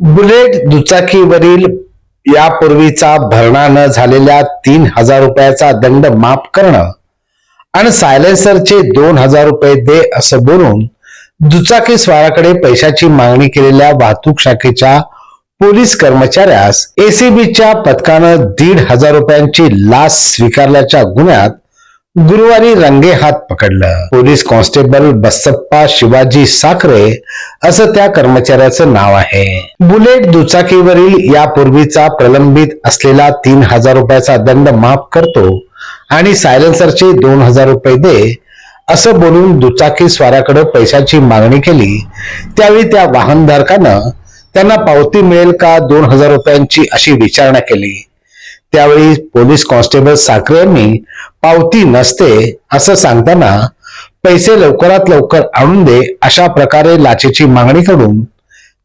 Bullet दुचाकीवरील यापूर्वीचा भरणा न झालेल्या तीन हजार रुपयाचा दंड माफ करणं आणि सायलेन्सरचे दोन हजार रुपये दे असं बोलून दुचाकी स्वाराकडे पैशाची मागणी केलेल्या वाहतूक शाखेच्या पोलीस कर्मचाऱ्यास एसीबीच्या पथकानं दीड हजार रुपयांची लाच स्वीकारल्याच्या गुन्ह्यात गुरुवारी रंगे हात पकडलं. पोलीस कॉन्स्टेबल बसप्पा शिवाजी साखरे असं त्या कर्मचाऱ्याचं नाव आहे. बुलेट दुचाकीवरील यापूर्वीचा प्रलंबित असलेला तीन हजार रुपयाचा दंड माफ करतो आणि सायलेन्सरचे दोन हजार रुपये दे असं बोलून दुचाकी स्वाराकडे पैशाची मागणी केली. त्यावेळी त्या वाहनधारकानं त्यांना पावती मिळेल का दोन हजार रुपयांची अशी विचारणा केली. त्यावेळी पोलीस कॉन्स्टेबल साखरे यांनी पावती नसते असं सांगताना पैसे लवकरात लवकर आणून दे अशा प्रकारे लाचेची मागणी करून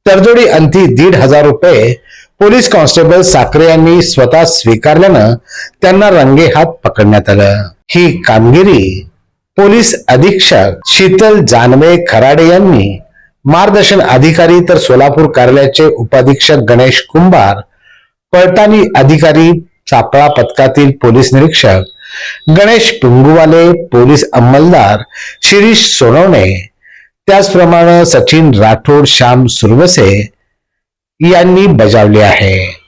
तडजोडी अंती दीड हजार रुपये पोलीस कॉन्स्टेबल साखरे यांनी स्वतः स्वीकारल्यानं त्यांना रंगे हात पकडण्यात आलं. ही कामगिरी पोलीस अधीक्षक शीतल जानवे खराडे यांनी मार्गदर्शन अधिकारी तर सोलापूर कार्यालयाचे उपाधीक्षक गणेश कुंभार पळतानी अधिकारी सापळा पथकातील पोलीस निरीक्षक गणेश पिंगुवाले पोलीस अंमलदार शिरीष सोनवणे त्याचप्रमाणे सचिन राठोड श्याम सुरवसे यांनी बजावले आहे.